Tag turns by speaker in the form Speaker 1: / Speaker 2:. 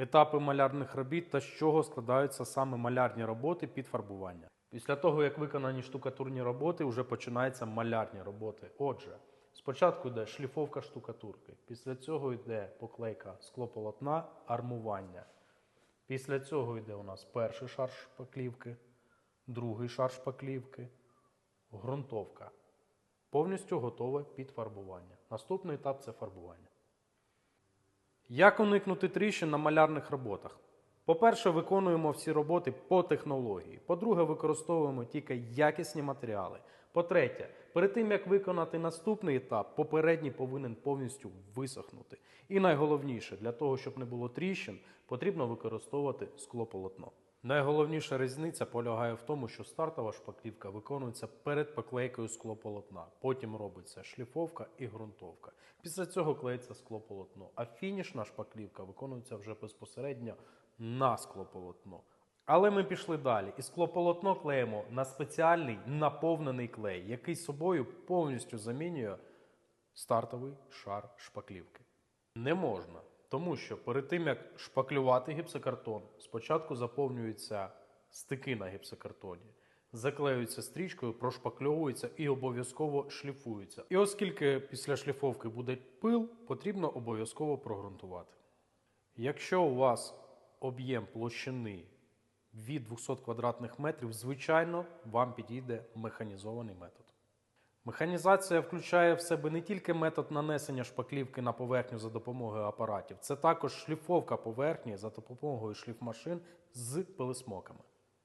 Speaker 1: етапи малярних робіт та з чого складаються саме малярні роботи під фарбування. Після того, як виконані штукатурні роботи, вже починаються малярні роботи. Отже, спочатку йде шліфовка штукатурки, після цього йде поклейка склополотна, армування. Після цього йде у нас перший шар шпаклівки, другий шар шпаклівки, ґрунтовка. Повністю готове під фарбування. Наступний етап це фарбування. Як уникнути тріщин на малярних роботах? По-перше, виконуємо всі роботи по технології. По-друге, використовуємо тільки якісні матеріали. По-третє, перед тим як виконати наступний етап, попередній повинен повністю висохнути. І найголовніше, для того, щоб не було тріщин, потрібно використовувати склополотно. Найголовніша різниця полягає в тому, що стартова шпаклівка виконується перед поклейкою склополотна. Потім робиться шліфовка і ґрунтовка. Після цього клеїться склополотно, а фінішна шпаклівка виконується вже безпосередньо на склополотно. Але ми пішли далі, і склополотно клеїмо на спеціальний наповнений клей, який собою повністю замінює стартовий шар шпаклівки. Не можна, тому що перед тим як шпаклювати гіпсокартон, спочатку заповнюються стики на гіпсокартоні, заклеюються стрічкою, прошпакльовуються і обов'язково шліфуються. І оскільки після шліфовки буде пил, потрібно обов'язково прогрунтувати. Якщо у вас об'єм площини від 200 квадратних метрів, звичайно, вам підійде механізований метод. Механізація включає в себе не тільки метод нанесення шпаклівки на поверхню за допомогою апаратів, це також шліфовка поверхні за допомогою шліфмашин з пилисмоками.